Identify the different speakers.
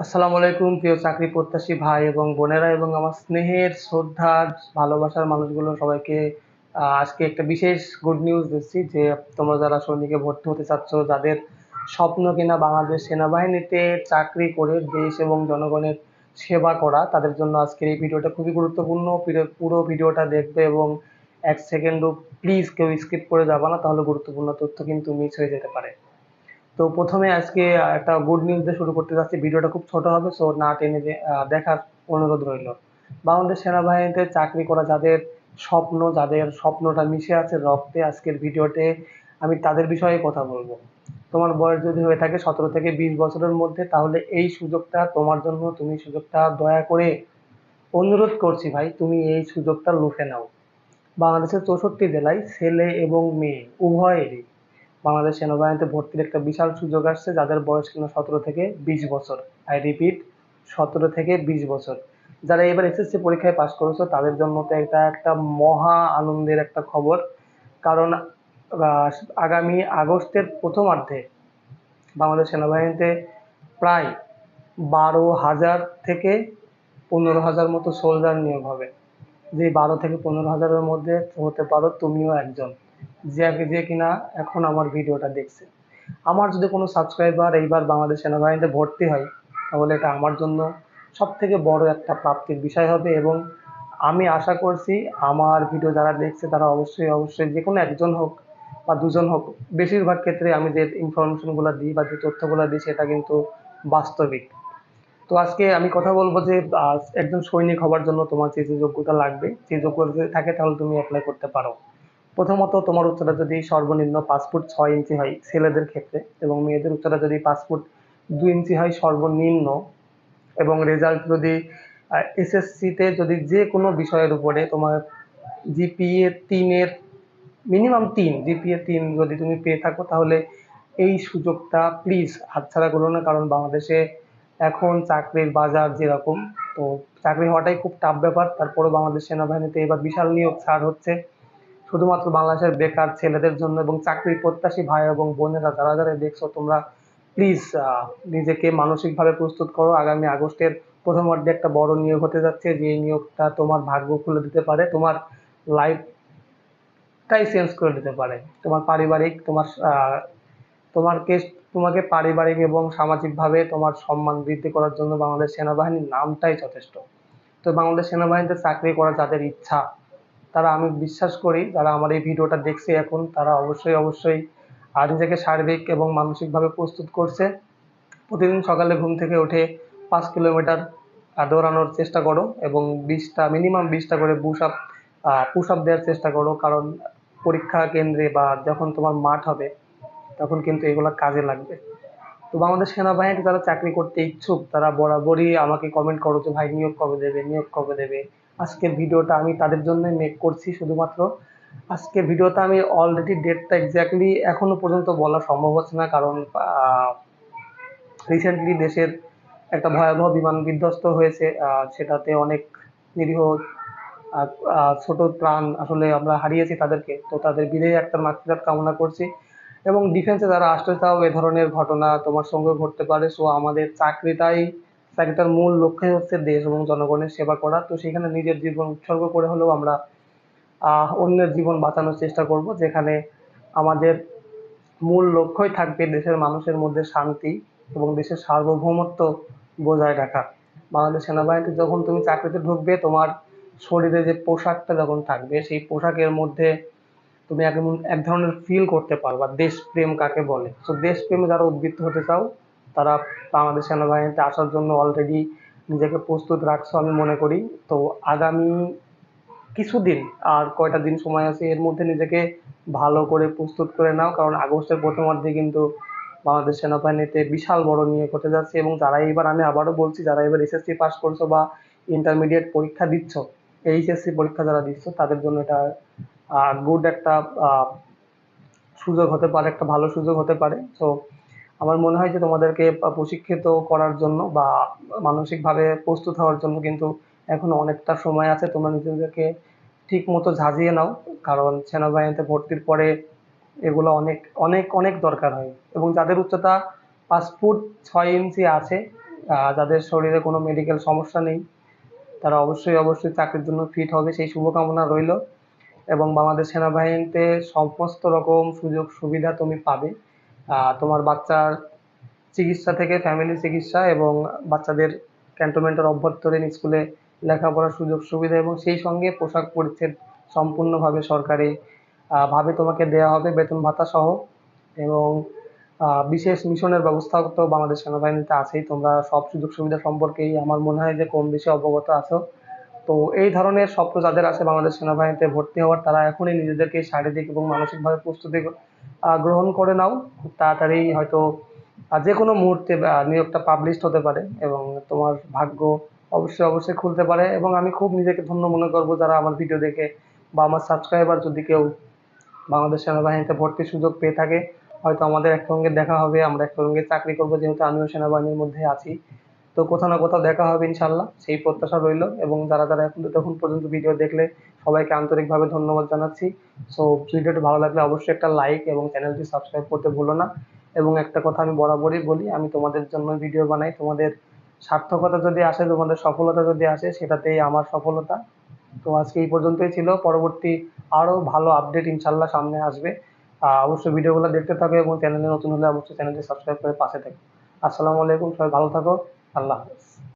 Speaker 1: আসসালামু আলাইকুম, প্রিয় চাকরি প্রত্যাশী ভাই এবং বোনেরা এবং আমার স্নেহের, শ্রদ্ধার, ভালোবাসার মানুষগুলো সবাইকে আজকে একটা বিশেষ গুড নিউজ দিচ্ছি যে তোমরা যারা সৈনিকে ভর্তি হতে চাচ্ছ, যাদের স্বপ্ন কিনা বাংলাদেশ সেনাবাহিনীতে চাকরি করে দেশ এবং জনগণের সেবা করা, তাদের জন্য আজকের এই ভিডিওটা খুবই গুরুত্বপূর্ণ। পুরো- ভিডিওটা দেখবে এবং এক সেকেন্ডও প্লিজ কেউ স্কিপ করে যাবে না, তাহলে গুরুত্বপূর্ণ তথ্য কিন্তু মিস হয়ে যেতে পারে। তো প্রথমে আজকে একটা গুড নিউজ দিয়ে শুরু করতে যাচ্ছি। ভিডিওটা খুব ছোট হবে সো না টেনে দেখার অনুরোধ রইল। বাংলাদেশ সেনাবাহিনীতে চাকরি করা যাদের স্বপ্ন, যাদের স্বপ্নটা মিশে আছে রক্তে আজকের ভিডিওতে, আমি তাদের বিষয়ে কথা বলব। তোমার বয়স যদি হয়ে থাকে সতেরো থেকে বিশ বছরের মধ্যে, তাহলে এই সুযোগটা তোমার জন্য, তুমি সুযোগটা দয়া করে অনুরোধ করছি ভাই, তুমি এই সুযোগটা লুফে নাও। বাংলাদেশের চৌষট্টি জেলায় ছেলে এবং মেয়ে, উভয়েরই। বাংলাদেশ সেনাবাহিনীতে ভর্তির একটা বিশাল সুযোগ আসছে, যাদের বয়স কিনা সতেরো থেকে বিশ বছর। আই রিপিট সতেরো থেকে বিশ বছর। যারা এবার এসএসসি পরীক্ষায় পাশ করেছ, তাদের জন্য তো এটা একটা মহা আনন্দের একটা খবর। কারণ আগামী আগস্টের প্রথমার্ধে বাংলাদেশ সেনাবাহিনীতে প্রায় বারো হাজার থেকে পনেরো হাজার মতো সোলজার নিয়োগ হবে। যে বারো থেকে পনেরো হাজারের মধ্যে হতে পারো তুমিও একজন। যে যে কিনা এখন আমার ভিডিওটা দেখছে। আমার যদি কোনো সাবস্ক্রাইবার এইবার বাংলাদেশ সেনাবাহিনীতে ভর্তি হয়, তাহলে এটা আমার জন্য সব থেকে বড় একটা প্রাপ্তির বিষয় হবে এবং আমি আশা করছি আমার ভিডিও যারা দেখছে তারা অবশ্যই অবশ্যই যে কোনো একজন হোক বা দুজন হোক, বেশিরভাগ ক্ষেত্রে আমি যে ইনফরমেশনগুলো দিই বা যে তথ্যগুলো দিই সেটা কিন্তু বাস্তবিক। তো আজকে আমি কথা বলব যে একজন সৈনিক হবার জন্য তোমার যে যে যোগ্যতা লাগবে সেই যোগ্যতা থাকে তাহলে তুমি অ্যাপ্লাই করতে পারো। প্রথমত তোমার উচ্চতা যদি সর্বনিম্ন পাঁচ ফুট ছয় ইঞ্চি হয় ছেলেদের ক্ষেত্রে এবং মেয়েদের উচ্চতা যদি পাঁচ ফুট দুই ইঞ্চি হয় সর্বনিম্ন এবং রেজাল্ট যদি এসএসসিতে যদি যে কোনো বিষয়ের উপরে তোমার জিপিএ তিনের মিনিমাম তিন জিপিএ তিন যদি তুমি পেয়ে থাকো তাহলে এই সুযোগটা প্লিজ হাতছাড়া করো না কারণ বাংলাদেশে এখন চাকরির বাজার যেরকম, তো চাকরি হওয়াটাই খুব টাফ ব্যাপার। তারপরে বাংলাদেশ সেনাবাহিনীতে এবার বিশাল নিয়োগ ছাড় হচ্ছে। শুধুমাত্র বাংলাদেশের বেকার ছেলেদের জন্য এবং চাকরি প্রত্যাশী ভাই এবং বোনেরা যারা যারা দেখছ, তোমরা প্লিজ নিজেকে মানসিকভাবে প্রস্তুত করো। আগামী আগস্টের প্রথমার্ধে একটা বড় নিয়োগ হতে যাচ্ছে। যে নিয়োগটা তোমার ভাগ্য খুলে দিতে পারে, তোমার লাইফটাই চেঞ্জ করে দিতে পারে। তোমার পারিবারিক, তোমার তোমার কেস, তোমাকে পারিবারিক এবং সামাজিকভাবে তোমার সম্মান বৃদ্ধি করার জন্য বাংলাদেশ সেনাবাহিনীর নামটাই যথেষ্ট। তো বাংলাদেশ সেনাবাহিনীতে চাকরি করা যাদের ইচ্ছা তারা আমি বিশ্বাস করি, যারা আমার এই ভিডিওটা দেখছে এখন, তারা অবশ্যই অবশ্যই আর নিজেকে শারীরিক এবং মানসিকভাবে প্রস্তুত করছে। প্রতিদিন সকালে ঘুম থেকে উঠে পাঁচ কিলোমিটার দৌড়ানোর চেষ্টা করো এবং বিশটা মিনিমাম বিশটা করে বুশ আপ পুশ আপ দেওয়ার চেষ্টা করো। কারণ পরীক্ষা কেন্দ্রে বা যখন তোমার মাঠ হবে, তখন কিন্তু এগুলো কাজে লাগবে। তো বাংলাদেশ সেনাবাহিনীতে যারা চাকরি করতে ইচ্ছুক, তারা বরাবরই আমাকে কমেন্ট করো যে, ভাই, নিয়োগ কবে দেবে? নিয়োগ কবে দেবে? আজকের ভিডিওটা আমি তাদের জন্যই মেক করছি শুধুমাত্র। আজকের ভিডিওটা আমি অলরেডি ডেটটা এক্স্যাক্টলি এখনও পর্যন্ত বলা সম্ভব হচ্ছে না, কারণ রিসেন্টলি দেশের একটা ভয়াবহ বিমান বিধ্বস্ত হয়েছে সেটাতে অনেক নিরীহ ছোট প্রাণ আসলে আমরা হারিয়েছি তাদেরকে। তো তাদের বিদেয় একটা মাতৃজাত কামনা করছি এবং ডিফেন্সে যারা আসতে চাও এ ধরনের ঘটনা তোমার সঙ্গে ঘটতে পারে। সো আমাদের চাকরিটাই চাকরিটার মূল লক্ষ্যই হচ্ছে দেশ এবং জনগণের সেবা করা। তো সেখানে নিজের জীবন উৎসর্গ করে হলেও আমরা অন্যের জীবন বাঁচানোর চেষ্টা করব, যেখানে আমাদের মূল লক্ষ্যই থাকবে দেশের মানুষের মধ্যে শান্তি এবং দেশের সার্বভৌমত্ব বজায় রাখা। বাংলাদেশ সেনাবাহিনীতে যখন তুমি চাকরিতে ঢুকবে, তোমার শরীরে যে পোশাকটা যখন থাকবে, সেই পোশাকের মধ্যে তুমি এক ধরনের ফিল করতে পারবা। দেশপ্রেম কাকে বলে? তো দেশপ্রেমে যারা উদ্বৃত্ত হতে চাও তারা বাংলাদেশ সেনাবাহিনীতে আসার জন্য অলরেডি নিজেকে প্রস্তুত রাখছো আমি মনে করি। তো আগামী কিছুদিন আর কয়টা দিন সময় আছে এর মধ্যে নিজেকে ভালো করে প্রস্তুত করে নাও। কারণ আগস্টের প্রথমার্ধে কিন্তু বাংলাদেশ সেনাবাহিনীতে বিশাল বড় নিয়ে হতে যাচ্ছে এবং যারা এবার আমি আবারও বলছি, যারা এবার এসএসসি পাস করছ বা ইন্টারমিডিয়েট পরীক্ষা দিচ্ছ এইচএসসি পরীক্ষা যারা দিচ্ছ, তাদের জন্য এটা গুড একটা সুযোগ হতে পারে, একটা ভালো সুযোগ হতে পারে। তো আমার মনে হয় যে তোমাদেরকে প্রশিক্ষিত করার জন্য বা মানসিকভাবে প্রস্তুত হওয়ার জন্য কিন্তু এখনও অনেকটা সময় আছে। তোমরা নিজেদেরকে ঠিক মতো ঝাঁঝিয়ে নাও, কারণ সেনাবাহিনীতে ভর্তির পরে এগুলো অনেক অনেক অনেক দরকার হয়। এবং যাদের উচ্চতা পাঁচ ফুট ছয় ইঞ্চি আছে যাদের শরীরে কোনো মেডিকেল সমস্যা নেই, তারা অবশ্যই অবশ্যই চাকরির জন্য ফিট হবে, সেই শুভকামনা রইল। এবং বাংলাদেশ সেনাবাহিনীতে সমস্ত রকম সুযোগ সুবিধা তুমি পাবে। তোমার বাচ্চার চিকিৎসা থেকে ফ্যামিলি চিকিৎসা এবং বাচ্চাদের ক্যান্টনমেন্টের অভ্যন্তরীণ স্কুলে লেখাপড়ার সুযোগ সুবিধা এবং সেই সঙ্গে পোশাক পরিচ্ছদ সম্পূর্ণভাবে সরকারি ভাবে তোমাকে দেওয়া হবে বেতন ভাতা সহ এবং বিশেষ মিশনের ব্যবস্থা তো বাংলাদেশ সেনাবাহিনীতে আছেই, তোমরা সব সুযোগ সুবিধা সম্পর্কেই আমার মনে হয় যে কম বেশি অবগত আছো। তো এই ধরনের স্বপ্ন যাদের আছে বাংলাদেশ সেনাবাহিনীতে ভর্তি হওয়ার, তারা এখনই নিজেদেরকে শারীরিক এবং মানসিকভাবে প্রস্তুতি গ্রহণ করে নাও। খুব তাড়াতাড়ি হয়তো যে কোনো মুহূর্তে নিয়োগটা পাবলিশড হতে পারে এবং তোমার ভাগ্য অবশ্যই অবশ্যই খুলতে পারে এবং আমি খুব নিজেকে ধন্য মনে করব যারা আমার ভিডিও দেখে বা আমার সাবস্ক্রাইবার যদি কেউ বাংলাদেশ সেনাবাহিনীতে ভর্তির সুযোগ পেয়ে থাকে। হয়তো আমাদের একসঙ্গে দেখা হবে, আমরা একসঙ্গে চাকরি করব, যেহেতু আমিও সেনাবাহিনীর মধ্যে আছি। তো কোথাও না কোথাও দেখা হবে ইনশাল্লাহ, সেই প্রত্যাশা রইল এবং যারা যারা এখন তখন পর্যন্ত ভিডিও দেখলে সবাইকে আন্তরিকভাবে ধন্যবাদ জানাচ্ছি। সো ভিডিওটি ভালো লাগলে অবশ্যই একটা লাইক এবং চ্যানেলটি সাবস্ক্রাইব করতে ভুলো না। এবং একটা কথা আমি বরাবরই বলি, আমি তোমাদের জন্য ভিডিও বানাই। তোমাদের সার্থকতা যদি আসে, তোমাদের সফলতা যদি আসে, সেটাতেই আমার সফলতা। তো আজকে এই পর্যন্তই ছিল। পরবর্তী আরও ভালো আপডেট ইনশাল্লাহ সামনে আসবে। অবশ্যই ভিডিওগুলো দেখতে থাকো এবং চ্যানেলে নতুন হলে অবশ্যই চ্যানেলটি সাবস্ক্রাইব করে পাশে থাকো। আসসালামু আলাইকুম, সবাই ভালো থাকো। আল্লাহ হাফেজ।